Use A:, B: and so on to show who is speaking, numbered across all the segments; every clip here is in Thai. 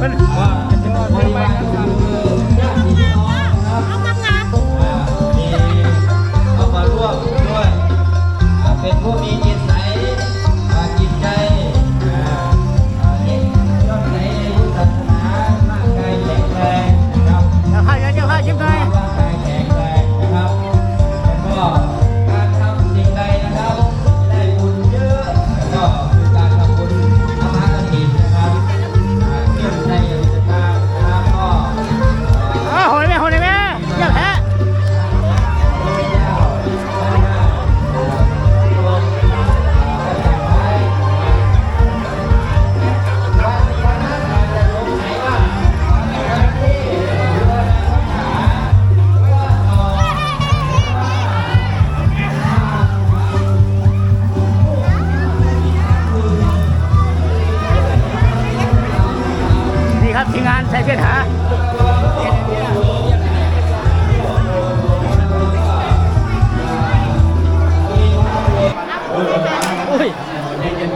A: 慢点，慢点，慢点。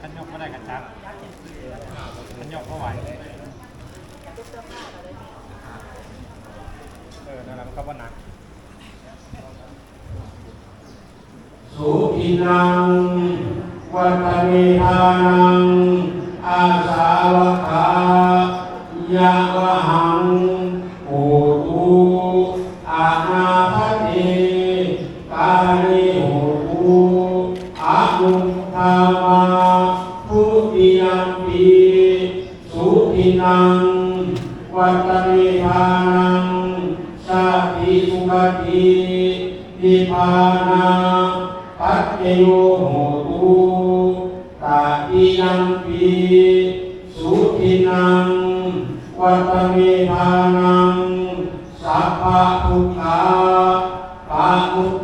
A: ขันยกก็ได้กันจักขันยกก็ไหวเออนั่นแหละมันก็ว่าหนัก
B: สุขินังวัตมิทานังอาสาวะขายะวะหังโอตุอาณาพันธ์กาลี นังวัตมิทานังชาติสุขตินิพานาปัจเจโยโหตุตาติยังปีสุทินังวัตมิทานังสัพพะทุกขาปาอุต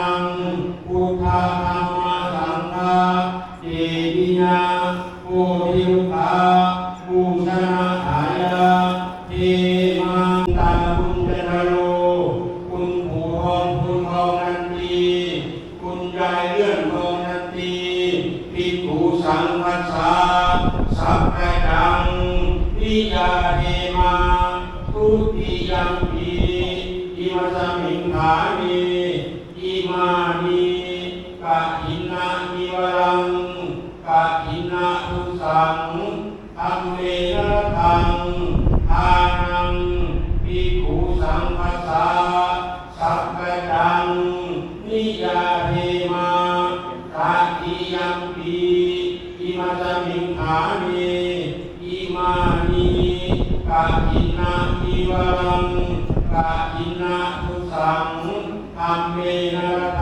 B: สังคัสสะสัพเพยังนิยาเทมาทุติยังปีอิมาสมิงขามีอิมานีกะอินนาอิวรังกะอินนาทุสังอัมเวรทังทานังปิขุสัง
A: คั
B: สสะสัพเพยังนิยาานีอิมานีกาอินาอิวรังกา
A: อินา
B: ทุสังธรรเม
C: นรต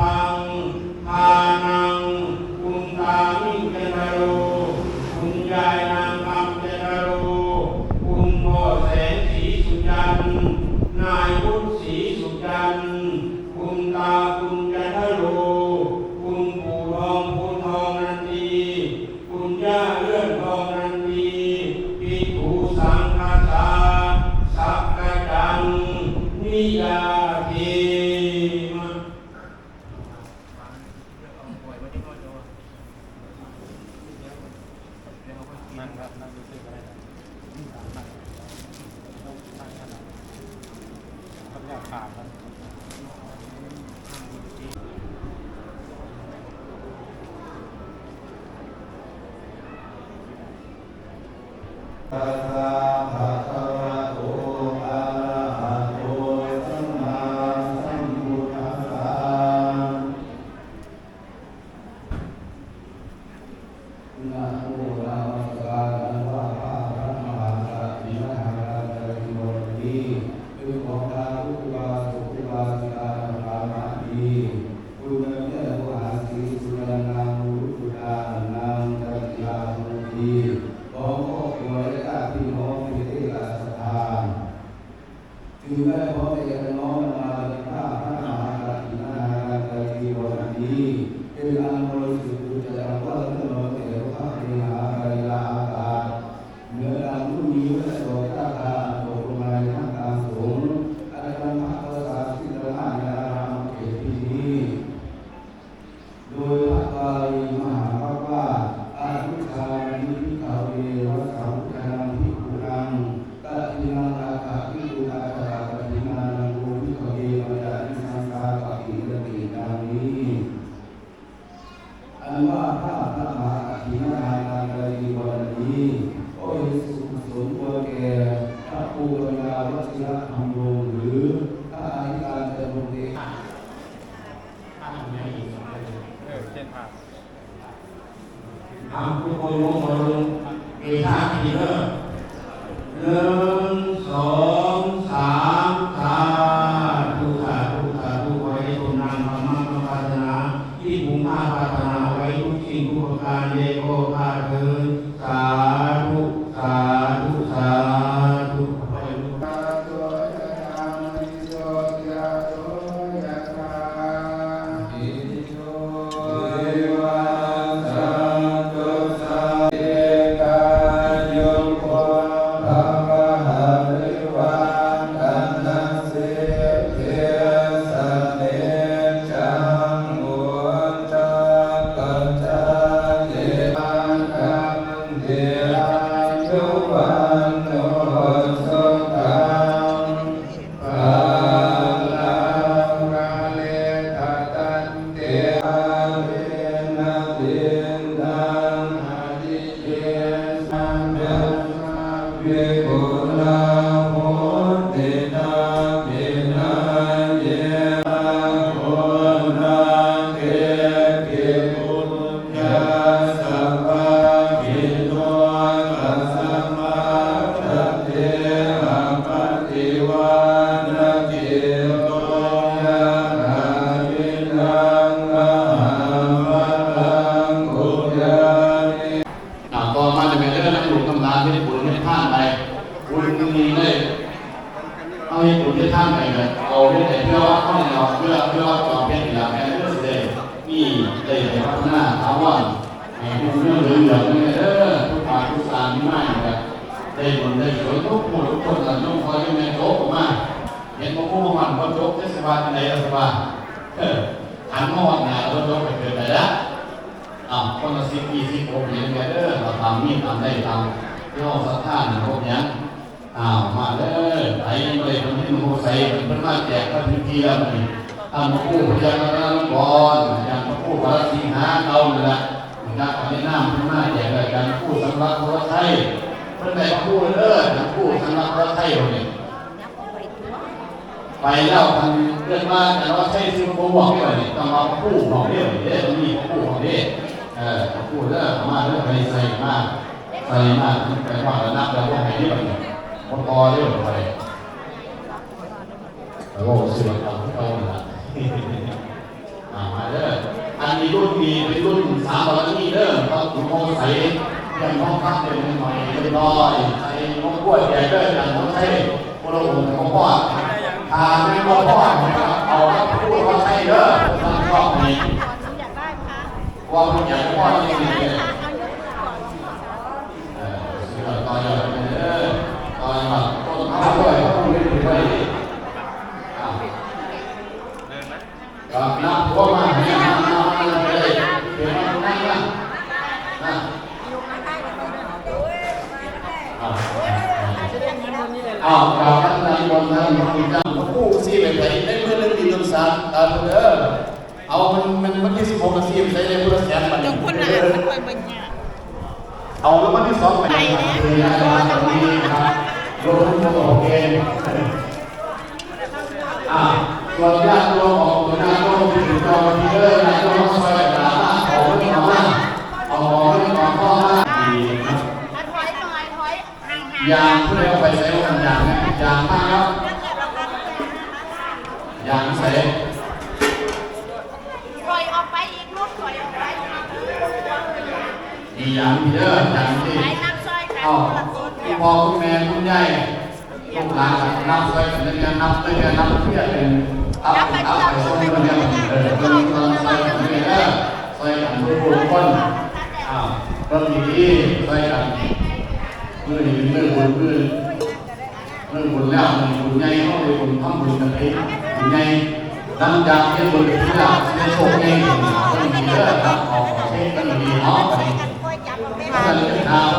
C: ได้ผลได้ผลทุกหมู่ทุกคนต่างต้องคอยยังไงโตออกมาเห็นพวกผู้มันพอจบเทศบาลที่ไหนเทศบาลเออหันมาวันงานรถยกไปเกิดไปล้วอ่าคนละสิบยี่สิบหกอย่างเงี้ยเด้อเราทำนี่ทำได้ทำที่ห้องสัทธานะพวกเนี้ยอ้าวมาเด้อไอ้ยังเลยคนที่มันโหใส่เป็นพิ่นมาแจกกันทุกทีแล้วนี่ทำมาคู่พยานรัตนกรอนอย่างมาคู่พระสิงหาเราเนี่ยละนะครับอันนี้น้ำเพิ่นมาแจกเลยกันคู่สำหรับพระไทย เพิ่นได้มาคู่เด้อนะคู่สำหรับพระไทยเนี่ยไปแล้วมันเรื่องว่าแต่ว่าใช่ซื้อโปรบอกไม่ไหวนี่ต้องเอาคู่ของเรื่องเด้ต้องมีคู่ของเด้เออคู่เรื่อมาเรื่องไปใส่มาใส่มาไปว่าระนับแล้วว่าให้เรื่องพอพอเรื่องไปแล้วก็ซื้อมาเอาที่เละมาเด้ออันนี้รุ่นมีเป็นรุ่นสามร้อยนี่เด้อเพราะถุงโมใส่ ยังห้องพักเดินหน่อยเรียบร้อยใส่ห้องกล้วยใหญ่เด้ออย่างห้องใส่พระองค์ของพ่อทานไม่พอพอเอาพูดว่าใช่เด้อทำชอบนี้
D: อยากได้ไหมคะ
C: ว่ามันอยากพ่อจริงๆเลย
D: เอายกมือก่อน
C: เออสิ่งต่อยอดเด้อต่อยอดต้นข้าวด้วยต้องเรียนด้วยก็นับพวกมาให้นับนับเลยเดี๋ยวมันนั่งนะนะ
D: ยกมาได้เลยค่ะ
C: อ้าวกราบท่านนายกท่านคุณเจ้าผู้ที่เป็นไปได้เมื่อเรื่องดีต้นสารตาเด้อเอามันมันมันที่สิบหกนาทีใช้ในพุทธแสนมัน
D: จงคนละอันมันคอยบัญญัติ
C: เอาแล้วมันที่สองไปคืออะไรตรงนี้ครับรวมทั้งหมดโอเคอ่าส่วนญาติรวมของตัวนาก็มีถึงจอทีเดอร์นะก็มาซอยกันนะเอาเรื่มาเอาเรื่องของพ่อมาดีนะ
D: อะถอยหน่อยถอยห่างๆ
C: ยางผู้ใดเอไปใส่างนะยางมากครับยางใส่
D: ถอยออกไปอีกลูกถอยออกไป
C: ดียางทีเดอร์ยางที่
D: ไปนับซอยกัน
C: อ๋อ
D: คนละต้น
C: คุณพ่อคุณแม่คุณยายลูกหลานนับซอยกันเนี่ยนนับเลยนนับเพื่อเป็นเอาเอาไปซอยกันเนี่ยเออเรื่องการซอยกันเนี่ยเออซอยกันทุกคนอ้าวเรื่องดีซอยกันมือนี้มือบุญมือมือบุญ แล้วมือบุญใหญ่เขาเลยบุญทำบุญกันเองบุญใหญ่หลังจากที่บุญที่เราได้โชคเองเรื่องดีเยอะครับออกเช็คกันดีเนาะ